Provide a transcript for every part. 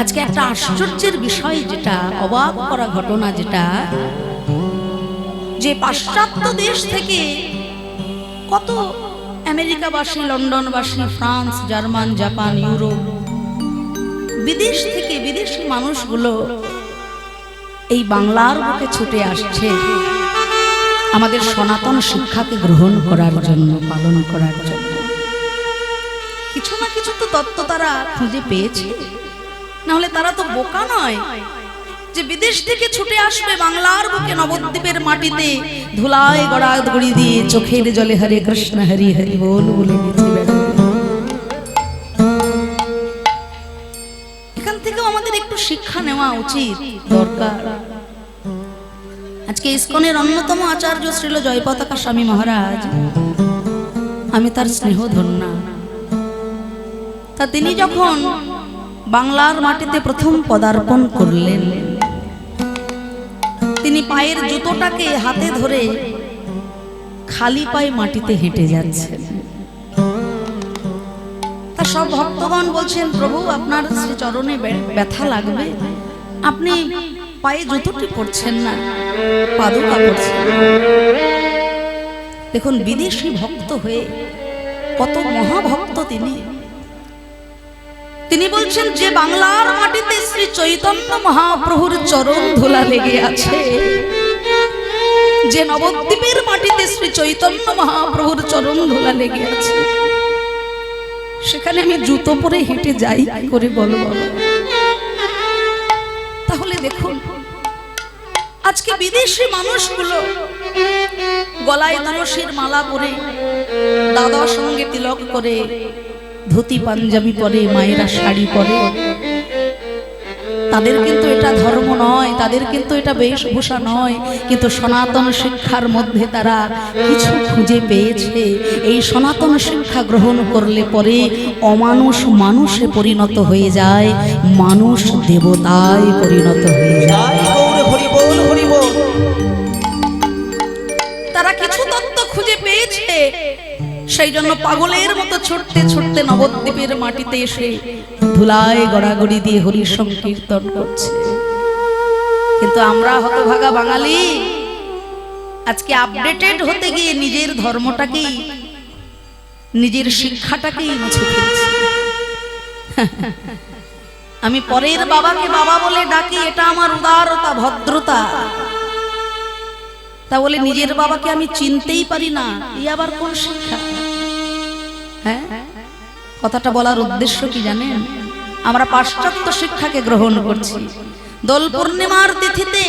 আজকে একটা আশ্চর্যের বিষয় যেটা অবাক করা ঘটনা যেটা, যে পাশ্চাত্য দেশ থেকে কত আমেরিকাবাসী, লন্ডনবাসী, ফ্রান্স, জার্মান, জাপান, ইউরোপ, বিদেশ থেকে বিদেশি মানুষগুলো এই বাংলার বুকে ছুটে আসছে আমাদের সনাতন শিক্ষাকে গ্রহণ করার জন্য, পালন করার জন্য। কিছু না কিছু তো তত্ত্ব তারা খুঁজে পেয়েছে। নাহলে তারা তো বোকা নয়। যে বিদেশ থেকে ছুটে আসবে বাংলার বুকে নবদ্বীপের মাটিতে, ধুলায় গড়া গড়ি দিয়ে চোখের জলে হরে কৃষ্ণ, হরি হরি বল বলে এখান থেকেও আমাদের একটু শিক্ষা নেওয়া উচিত, দরকার। আজকে ইসকনের অন্যতম আচার্য শ্রীল জয়পতাকা স্বামী মহারাজ। আমি তার স্নেহ ধন্যা তা তিনি যখন বাংলার মাটিতে প্রথম পদার্পণ করলেন। তিনি পায়ের জুতোটাকে হাতে ধরে খালি পায়ে মাটিতে হেঁটে যাচ্ছেন। তা সব ভক্তগণ বলছেন, প্রভু, আপনার শ্রী চরণে ব্যথা লাগবে। আপনি পায়ে জুতোটি পড়ছেন না, পাদুকা পড়ছেন দেখুন, বিদেশি ভক্ত হয়ে কত মহাভক্ত তিনি। তিনি বলছেন, যে বাংলার মাটিতে শ্রী চৈতন্য মহাপ্রভুর চরণ ধুলা লেগে আছে, যে নবদ্বীপের মাটিতে শ্রী চৈতন্য মহাপ্রভুর চরণ ধুলা লেগে আছে, সেখানে আমি জুতো পরে হেঁটে যাই করে বলো? তাহলে দেখুন, আজকে বিদেশি মানুষগুলো গলায় তুলসীর মালা পরে দাদার সঙ্গে তিলক করে ধুতি পাঞ্জাবি পরে, মায়েরা শাড়ি পরে। তাদের কিন্তু এটা ধর্ম নয়, তাদের কিন্তু এটা বেশভূষা নয়, কিন্তু সনাতন শিক্ষার মধ্যে তারা কিছু খুঁজে পেয়েছে। এই সনাতন শিক্ষা গ্রহণ করলে পরে অমানুষ মানুষে পরিণত হয়ে যায়, মানুষ দেবতায় পরিণত হয়ে যায়। সেই জন্য পাগলের মতো ছুটতে ছুটতে নবদ্বীপের মাটিতে এসে ধুলায় গড়াগড়ি দিয়ে হরি সংকীর্তন করছে। কিন্তু আমরা হতভাগা বাঙালি, আজকে আপডেটেড হতে গিয়ে নিজের ধর্মটাকেই, নিজের শিক্ষাটাকেই মুছে ফেলছি। আমি পরের বাবাকে বাবা বলে ডাকি, এটা আমার উদারতা, ভদ্রতা। তা বলে নিজের বাবাকে আমি চিনতেই পারি না এই আবার কোন শিক্ষা? হ্যাঁ? কথাটা বলার উদ্দেশ্য কি জানেন? আমরা পাশ্চাত্য শিক্ষাকে গ্রহণ করছি। দোল পূর্ণিমার তিথিতে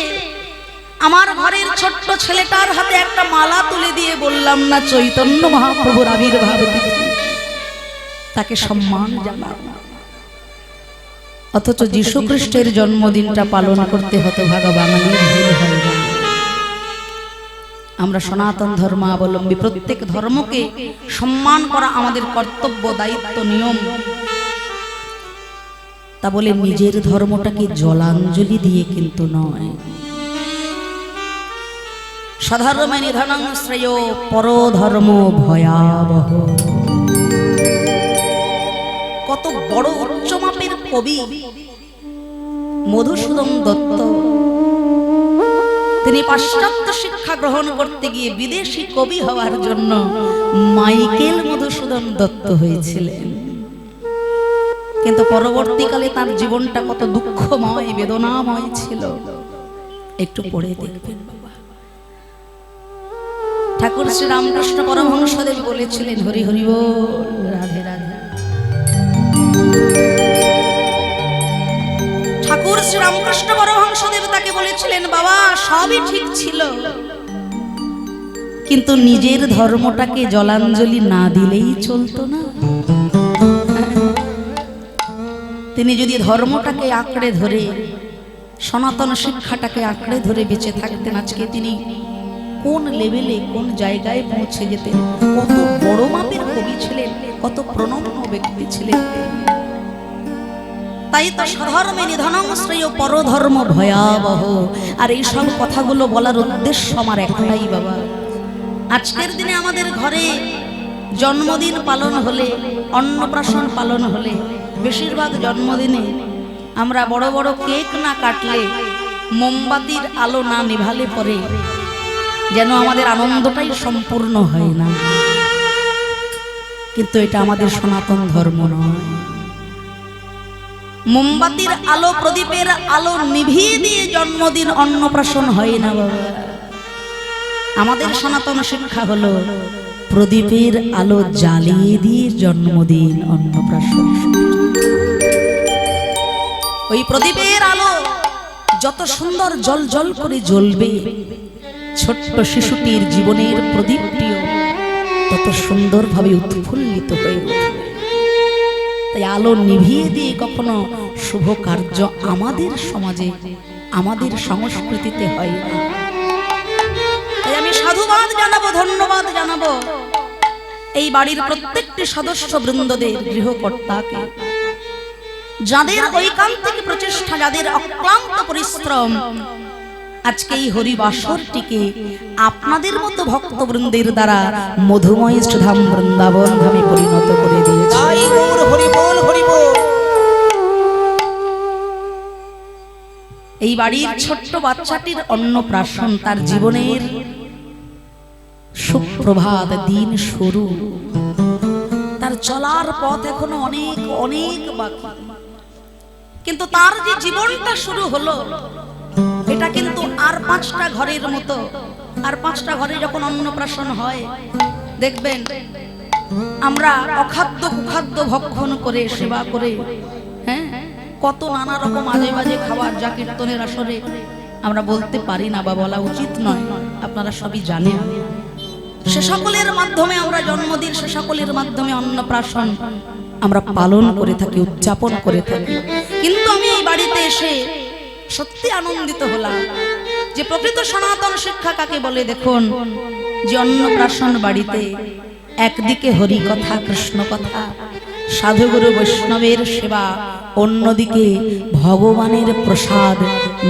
আমার ঘরের ছোট্ট ছেলেটার হাতে একটা মালা তুলে দিয়ে বললাম, না চৈতন্য মহাপ্রভুর আবির্ভাব তাকে সম্মান জানাব অথচ যীশু খ্রিস্টের জন্মদিনটা পালন করতে হয় না আমরা সনাতন ধর্মাবলম্বী প্রত্যেক ধর্মকে সম্মান করা আমাদের কর্তব্য, দায়িত্ব, নিয়ম। তা বলে নিজের ধর্মটাকে জলাঞ্জলি দিয়ে কিন্তু নয়। সাধারণ নিধনং শ্রেয় পরধর্ম ভয়াবহ। কত বড় উচ্চমাপের কবি মধুসূদন দত্ত তিনি পাশ্চাত্য শিক্ষা গ্রহণ করতে গিয়ে বিদেশি কবি হওয়ার জন্য মাইকেল মধুসূদন দত্ত হয়েছিলেন। কিন্তু পরবর্তীকালে তার জীবনটা কত দুঃখময়, বেদনাময় ছিল, একটু পড়ে দেখবেন। ঠাকুর শ্রী রামকৃষ্ণ পরমহংসদেব বলেছিলেন, হরি হরি রাধে রাধে। ঠাকুর শ্রী রামকৃষ্ণ পরমহংসদেব তাকে বলেছিলেন, বাবা, সবই ঠিক ছিল। কিন্তু নিজের ধর্মটাকে জলাঞ্জলি না দিলেই চলতো না। তিনি যদি ধর্মটাকে আঁকড়ে ধরে, সনাতন শিক্ষাটাকে আঁকড়ে ধরে বেঁচে থাকতেন, আজকে তিনি কোন লেভেলে, কোন জায়গায় পৌঁছে যেতেন? কত বড় মাপের কবি ছিলেন, কত প্রণম্য ব্যক্তি ছিলেন। তাই তো স্বধর্মে নিধনং শ্রেয় পরধর্ম ভয়াবহ। আর এই সব কথাগুলো বলার উদ্দেশ্য আমার একটাই বাবা। আজকের দিনে আমাদের ঘরে জন্মদিন পালন হলে, অন্নপ্রাশন পালন হলে, বেশিরভাগ জন্মদিনে আমরা বড় বড় কেক না কাটলে মোমবাতির আলো না নিভালে পরে যেন আমাদের আনন্দটাই সম্পূর্ণ হয় না। কিন্তু এটা আমাদের সনাতন ধর্ম নয়। মোমবাতির আলো, প্রদীপের আলো নিভিয়ে দিয়ে জন্মদিন অন্নপ্রাশন হয় না বাবা। আমাদের সনাতন শিক্ষা হলো, প্রদীপের আলো জ্বালিয়ে দিয়ে জন্মদিন অন্নপ্রাশন। ওই প্রদীপের আলো যত সুন্দর জল জল করে জ্বলবে, ছোট্ট শিশুটির জীবনের প্রদীপটিও তত সুন্দরভাবে উৎফুল্লিত হয়ে উঠবে। তাই আলো নিভিয়ে দিয়ে কখনো শুভ কার্য আমাদের সমাজে, আমাদের সংস্কৃতিতে হয়। না তাই আমি সাধুবাদ জানাব, ধন্যবাদ জানাব এই বাড়ির প্রত্যেকটি সদস্য বৃন্দদের গৃহকর্তাকে। যাদের ঐকান্তিক প্রচেষ্টা, যাদের অক্লান্ত পরিশ্রম আজকে এই হরিবাসরটিকে আপনাদের মতো ভক্তবৃন্দের দ্বারা মধুময় সুধাম বৃন্দাবন ধামে পরিণত করে দিয়েছে। এই বাড়ির ছোট্ট বাচ্চাটির অন্নপ্রাশন তার জীবনের সুপ্রভাত দিন শুরু। তার চলার পথ এখনও অনেক অনেক বাকি। কিন্তু তার যে জীবনটা শুরু হলো এটা কিন্তু আর পাঁচটা ঘরের মতো। আর পাঁচটা ঘরে যখন অন্নপ্রাশন হয়, দেখবেন আমরা অখাদ্য কুখাদ্য ভক্ষণ করে, সেবা করে হ্যাঁ কত নানা রকম আজে বাজে খাবার যা কীর্তনের আসরে আমরা বলতে পারি না বা বলা উচিত নয়, আপনারা সবই জানেন। সে সকলের মাধ্যমে আমরা জন্মদিন, সে সকলের মাধ্যমে অন্নপ্রাশন আমরা পালন করে থাকি, উদযাপন করে থাকি। কিন্তু আমি এই বাড়িতে এসে সত্যি আনন্দিত হলাম যে প্রকৃত সনাতন শিক্ষা কাকে বলে দেখুন? যে অন্নপ্রাশন বাড়িতে একদিকে হরি কথা কৃষ্ণ কথা সাধুগুরু বৈষ্ণবের সেবা, অন্যদিকে ভগবানের প্রসাদ,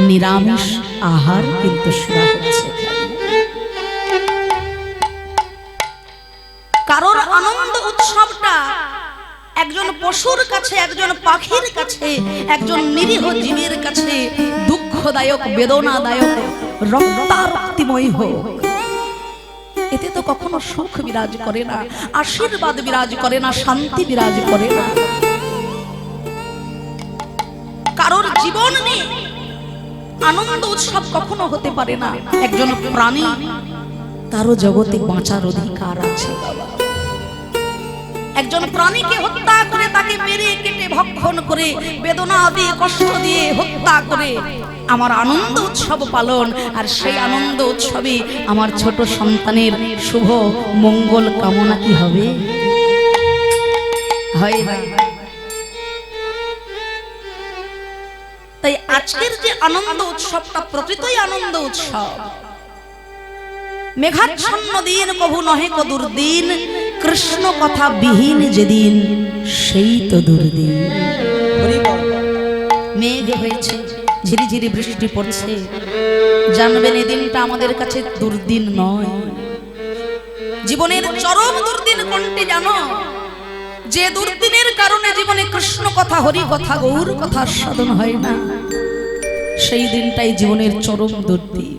নিরামিষ আহার কিন্তু শোনা হচ্ছে। পাখির কাছে, একজন নিরীহ জীবের কাছে দুঃখদায়ক, বেদনাদায়ক, রক্তারক্তিময় হোক এতে তো কখনো সুখ বিরাজ করে না, আশীর্বাদ বিরাজ করে না, শান্তি বিরাজ করে না। কারোর জীবন নিয়ে আনন্দ উৎসব কখনো হতে পারে না। একজন প্রাণী, তারও জগতে বাঁচার অধিকার আছে। বাবা একজন প্রাণীকে হত্যা করে তাকে মেরে কেটে ভক্ষণ করে, বেদনা দিয়ে, কষ্ট দিয়ে হত্যা করে। আমার আনন্দ উৎসব পালন, আর সেই আনন্দ উৎসবে আমার ছোট সন্তানের শুভ মঙ্গল কামনা কি হবে? তাই আজকের যে আনন্দ উৎসবটা প্রকৃতই আনন্দ উৎসব। মেঘাচ্ছন্ন দিন কভু নহে কদুর দিন কৃষ্ণ কথা বিহীন যেদিন, সেই তো দুর্দিন। মেঘ হয়েছে, ঝিরিঝিরি বৃষ্টি পড়ছে, জানবেন এই দিনটা আমাদের কাছে দুর্দিন নয়। জীবনের চরম দুর্দিন কোনটি জানো? যে দুর্দিনের কারণে জীবনে কৃষ্ণ কথা, হরি কথা, গৌর কথা সাধন হয় না, সেই দিনটাই জীবনের চরম দুর্দিন।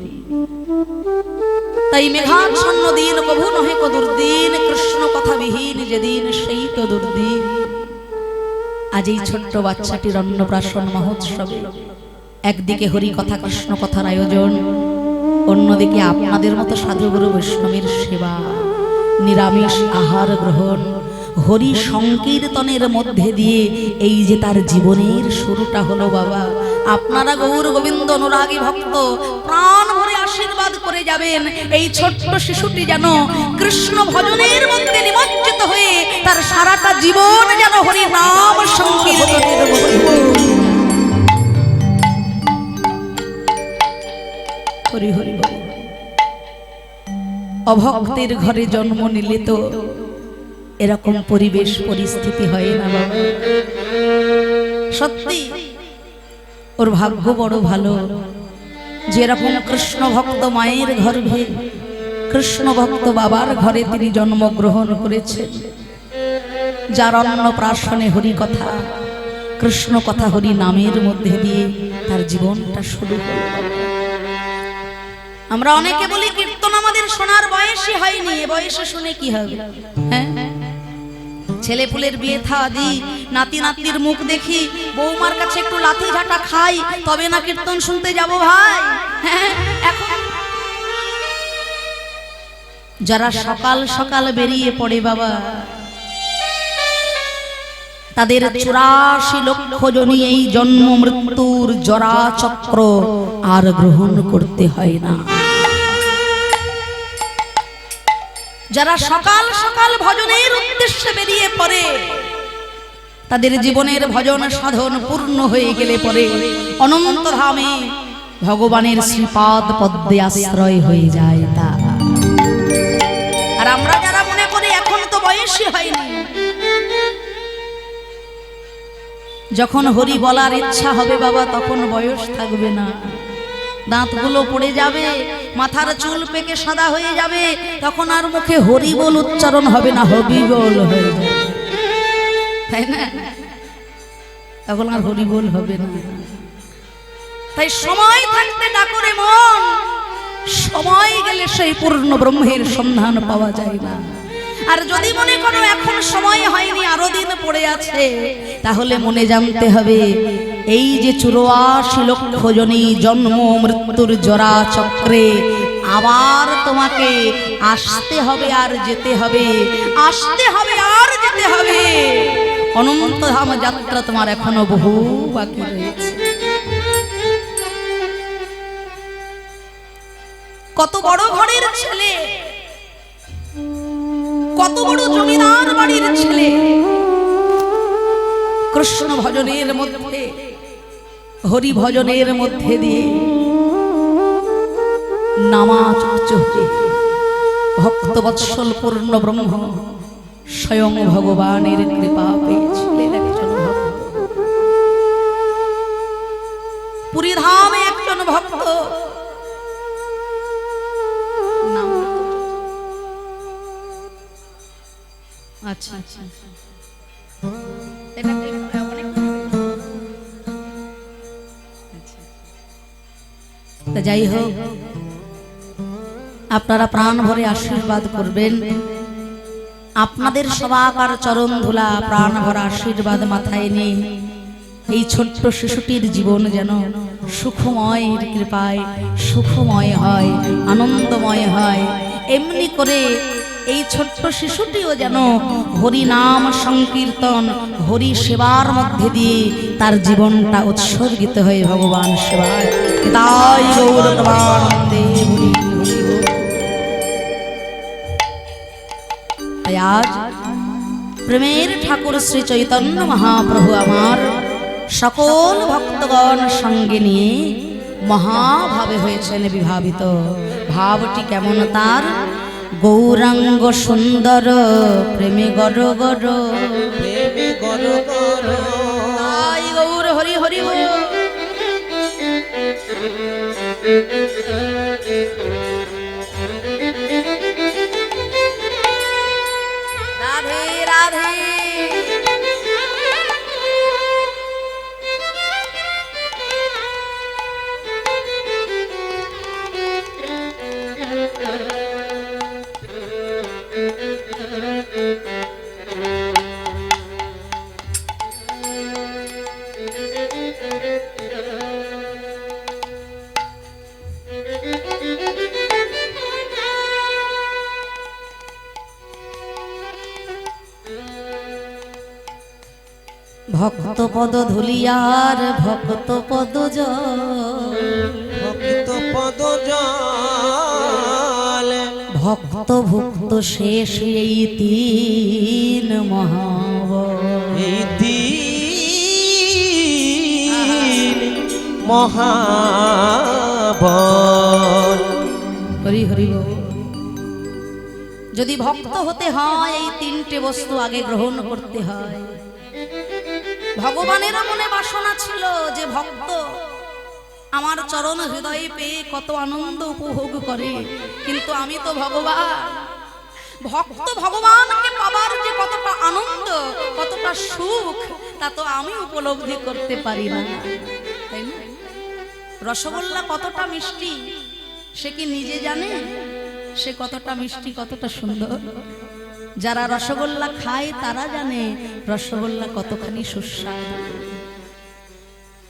তাই মেঘাচ্ছন্ন দিন কভু নহে কদুর দিন, কৃষ্ণ কথা বিহীন যেদিন সেই তো দুর্দিন আজ এই ছোট্ট বাচ্চাটির অন্নপ্রাশন মহোৎসবে একদিকে হরি কথা, কৃষ্ণ কথার আয়োজন, অন্যদিকে আপনাদের মতো সাধুগুরু বৈষ্ণবের সেবা, নিরামিষ আহার গ্রহণ, হরি সংকীর্তনের মধ্যে দিয়ে এই যে তার জীবনের শুরুটা হলো বাবা। আপনারা গৌর গোবিন্দ, অনুরাগী ভক্ত, প্রাণ আশীর্বাদ করে যাবেন। এই ছোট্ট শিশুটি যেন কৃষ্ণ ভজনের মধ্যে নিমজ্জিত হয়ে তার সারাটা জীবন যেন হরি নাম সংকীর্তনের হরি হরি। অভক্তের ঘরে জন্ম নিলে তো এরকম পরিবেশ পরিস্থিতি হয় না বাবা। সত্যি ওর ভাগ্য বড় ভালো। যেরকম কৃষ্ণ ভক্ত মায়ের গর্ভে কৃষ্ণ ভক্ত বাবার ঘরে তিনি জন্মগ্রহণ করেছেন। যার অন্নপ্রাশনে হরি কথা, কৃষ্ণ কথা হরি নামের মধ্যে দিয়ে তার জীবনটা শুরু হলো। আমরা অনেকে বলি কীর্তন আমাদের শোনার বয়সই হয়নি, এ বয়সে শুনে কি হবে? হ্যাঁ? ছেলে পুলের বিয়ে থা দি নাতি নাতনির মুখ দেখি, বৌমার কাছে একটু লাথি ঝাঁটা খাই, তবে না কীর্তন শুনতে যাব ভাই। যারা সকাল সকাল বেরিয়ে পড়ে বাবা, তাদের চুরাশি লক্ষ জনই এই জন্ম মৃত্যুর জরা চক্র আর গ্রহণ করতে হয় না। যারা সকাল সকাল ভজনের উদ্দেশ্যে বেরিয়ে পড়ে, তাদের জীবনের ভজন সাধন পূর্ণ হয়ে গেলে পরে অনন্ত ধামে ভগবানের শ্রীপাদ পদ্মে আশ্রয় হয়ে যায় তা। আর আমরা যারা মনে করি এখন তো বয়সই হয়নি, যখন হরি বলার ইচ্ছা হবে বাবা, তখন বয়স থাকবে না। দাঁতগুলো পড়ে যাবে, মাথার চুল পেকে সাদা হয়ে যাবে, তখন আর মুখে হরি বল উচ্চারণ হবে না হবি বল হয়ে যাবে। তাই না? তখন আর হরি বল হবে না। তাই সময় থাকতে না করে মন, সময় গেলে সেই পূর্ণ ব্রহ্মের সন্ধান পাওয়া যায় না। আর যদি মনে করো এখন সময় হয়নি, আরও দিন পড়ে আছে, তাহলে মনে জানতে হবে, এই যে চুরাশি লক্ষ জনী জন্ম মৃত্যুর জরা চক্রে আবার তোমাকে আসতে হবে আর যেতে হবে, আসতে হবে আর যেতে হবে। অনন্ত ধাম যাত্রা তোমার এখনও বহু বাকি কত বড় ঘরের ছেলে কত বড় জমিদার বাড়ির ছেলে। কৃষ্ণ ভজনের মধ্যে, হরি ভজনের মধ্যে দিয়ে নামাজ চোখে ভক্ত বৎসল পূর্ণ ব্রহ্ম স্বয়ং ভগবানের কৃপা পেয়েছিলেন একজন ভক্ত। একজন ভক্ত আচ্ছা। আচ্ছা এটা অনেক। তা যাই হোক আপনারা প্রাণ ভরে আশীর্বাদ করবেন। আপনাদের সবাকার চরণ ধুলা প্রাণ ভরা আশীর্বাদ মাথায় নিয়ে এই ছোট্ট শিশুটির জীবন যেন সুখময়ের কৃপায় সুখময় হয় আনন্দময় হয়। এমনি করে এই ছোট্ট শিশুটিও যেন হরি নাম সংকীর্তন, হরি সেবার মধ্যে দিয়ে তার জীবনটা উৎসর্গিত হয়ে ভগবান সেবায়। আজ প্রেমের ঠাকুর শ্রী চৈতন্য মহাপ্রভু আমার সকল ভক্তগণ সঙ্গে নিয়ে মহাভাবে হয়েছেন বিভাবিত। ভাবটি কেমন তার? গৌরাঙ্গ সুন্দর প্রেমে গর গর প্রেমে গর গর আই গৌর হরি হরি বল। ভক্ত পদ ধুলিয়ার ভক্ত পদ ভক্ত পদ ভক্ত ভুক্ত শেষ এই তিন মহাব হরি যদি ভক্ত হতে হয় এই তিনটে বস্তু আগে গ্রহণ করতে হয়। ভগবানের মনে বাসনা ছিল যে ভক্ত আমার চরণ হৃদয়ে পেয়ে কত আনন্দ উপভোগ করে। কিন্তু আমি তো ভগবান। ভক্ত ভগবানকে পাবার যে কতটা আনন্দ, কতটা সুখ, তা তো আমি উপলব্ধি করতে পারি না। তাই রসগোল্লা কতটা মিষ্টি, সে কি নিজে জানে? সে কতটা মিষ্টি, কতটা সুন্দর? যারা রসগোল্লা খায়, তারা জানে রসগোল্লা কতখানি সুস্বাদু।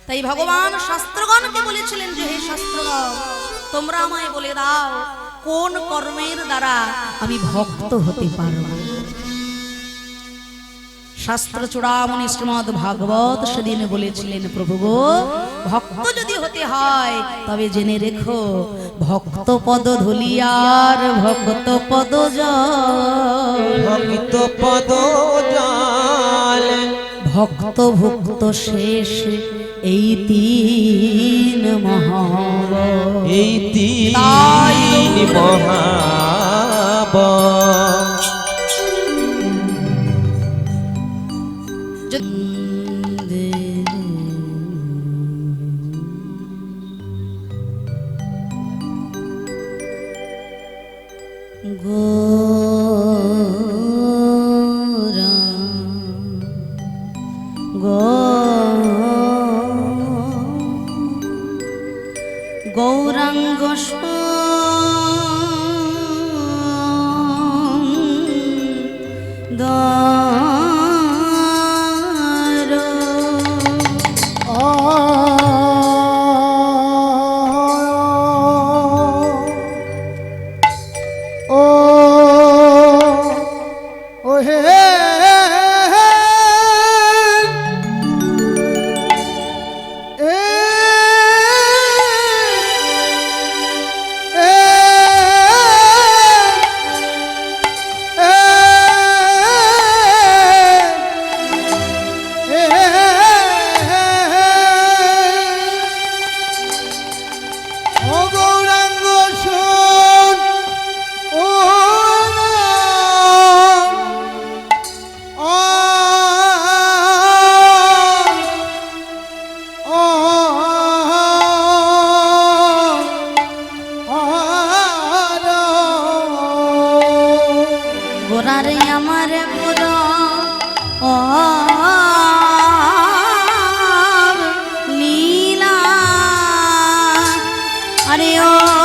তাই ভগবান শাস্ত্রগণকে বলেছিলেন যে, হে শাস্ত্রগণ, তোমরা আমায় বলে দাও, কোন কর্মের দ্বারা আমি ভক্ত হতে পারব শাস্ত্র চূড়ামণি শ্রীমদ ভাগবত সেদিন বলেছিলেন প্রভু গো ভক্ত যদি হতে হয় তবে জেনে রেখো ভক্ত পদ ধুলিয়ার ভক্ত পদ ভক্ত পদ ভক্ত ভক্ত শেষ এই তিন মহাব এই তিন মহাব Yeah. আরে ও হরি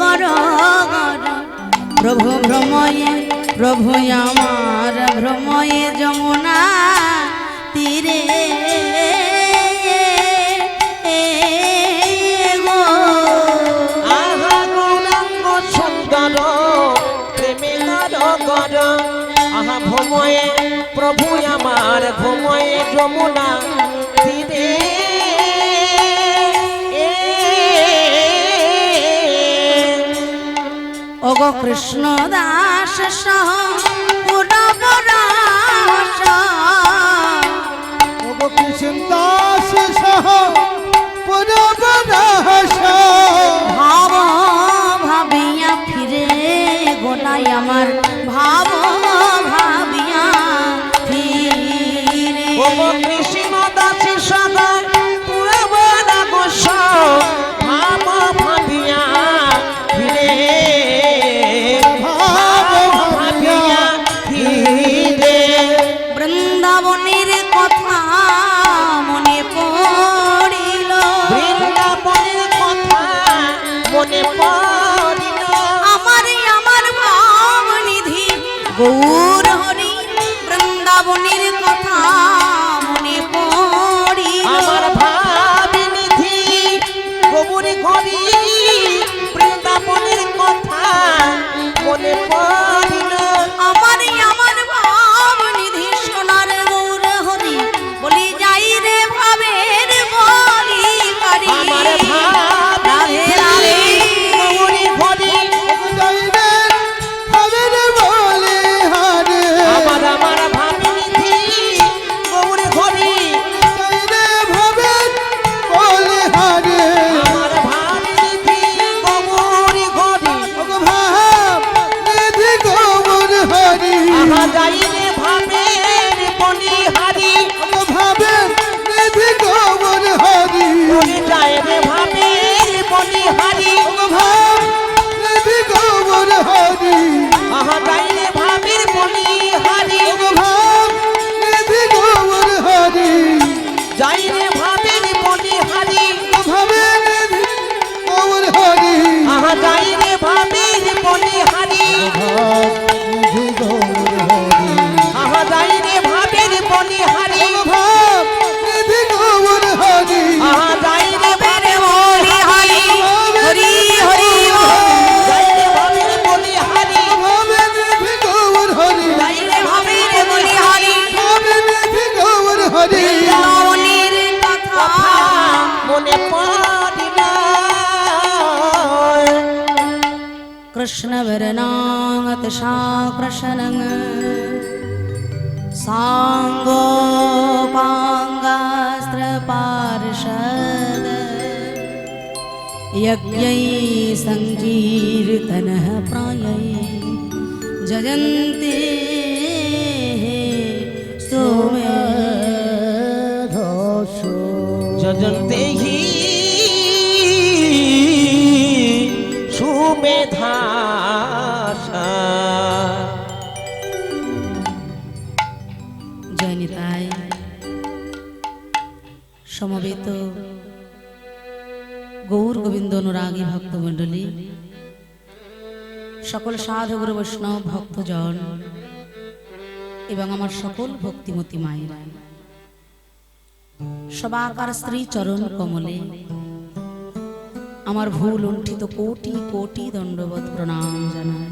গর গর প্রভু ভ্রময়ে প্রভু আমার ভ্রময়ে যমুনা তীরে। প্রেমে প্রভু আমার ভ্রময়ে যমুনা ওগো কৃষ্ণ দাস সহ পুরব রাস। ওগো কৃষ্ণ দাস সহ সকল সাধু গুরু বৈষ্ণব ভক্তজন এবং আমার সকল ভক্তিমতী মায়ের, সবাকার স্ত্রী চরণ কমলে আমার ভুল লুণ্ঠিত কোটি কোটি দণ্ডবত প্রণাম জানাই।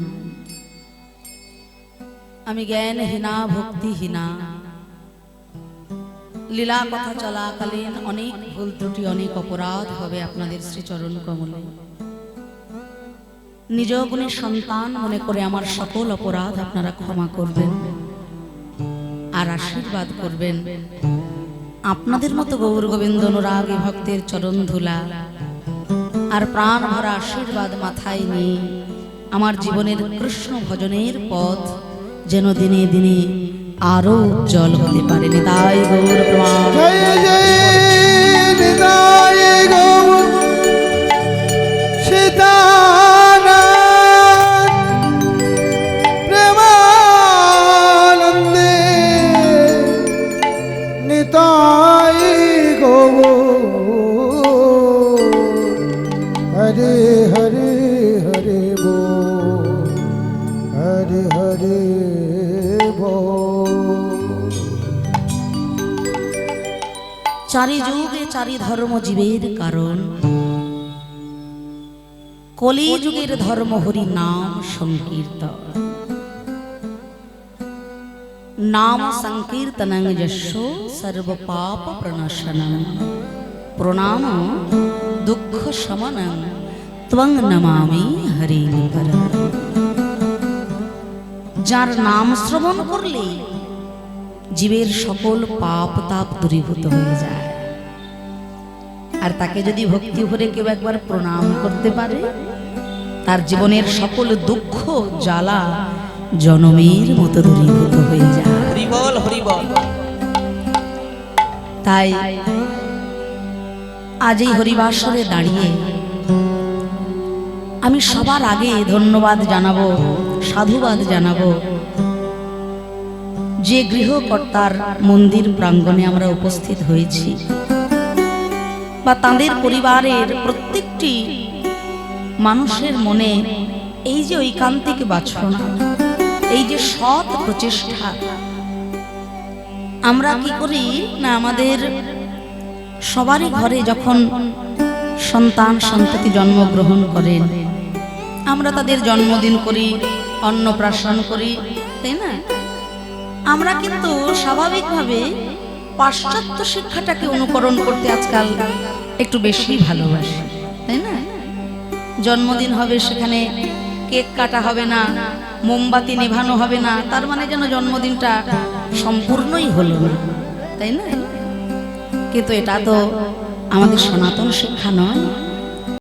আমি জ্ঞান জ্ঞানহীনা, ভক্তিহীনা লীলা কথা চলাকালীন অনেক ভুল ত্রুটি, অনেক অপরাধ হবে আপনাদের শ্রীচরণ কমলে। নিজ গুণের সন্তান মনে করে আমার সকল অপরাধ আপনারা ক্ষমা করবেন আর আশীর্বাদ করবেন। আপনাদের মতো গৌর গোবিন্দ অনুরাগী ভক্তের চরণ ধুলা আর প্রাণ ভরা আশীর্বাদ মাথায় নিয়ে আমার জীবনের কৃষ্ণ ভজনের পথ যেন দিনে দিনে আরও উজ্জ্বল হতে পারে। তাই গৌর প্রমাণ। চারি যুগে চারি ধর্ম জীবের কারণ। কলি যুগের ধর্ম হরি নাম সংকীর্তন। নাম সংকীর্তনং যশো সর্ব পাপ প্রণশনং। প্রণাম দুঃখ শমনং ত্বং নমামি হরি যার নাম শ্রবণ করলে জীবের সকল পাপ তাপ দূরীভূত হয়ে যায়। আর তাকে যদি ভক্তি ভরে কেউ একবার প্রণাম করতে পারে তার জীবনের সকল দুঃখ জ্বালা জনমের মতো দূরীভূত হয়ে যায়। হরিবল হরিবল তাই আজ এই হরিবাসরে দাঁড়িয়ে আমি সবার আগে ধন্যবাদ জানাব সাধুবাদ জানাব। যে গৃহকর্তার মন্দির প্রাঙ্গণে আমরা উপস্থিত হয়েছি বা তাদের পরিবারের প্রত্যেকটি মানুষের মনে এই যে ঐকান্তিক বাছনা, এই যে সৎ প্রচেষ্টা, আমরা কি করি না আমাদের সবারই ঘরে যখন সন্তান, সন্ততি জন্মগ্রহণ করেন আমরা তাদের জন্মদিন করি, অন্নপ্রাশন করি, তাই না? আমরা কিন্তু স্বাভাবিকভাবে পাশ্চাত্য শিক্ষাটাকে অনুকরণ করতে আজকাল একটু বেশি ভালোবাসি, তাই না? জন্মদিন হবে সেখানে কেক কাটা হবে না, মোমবাতি নেভানো হবে না, তার মানে যেন জন্মদিনটা সম্পূর্ণই হলো না, তাই না? কিন্তু এটা তো আমাদের সনাতন শিক্ষা নয়।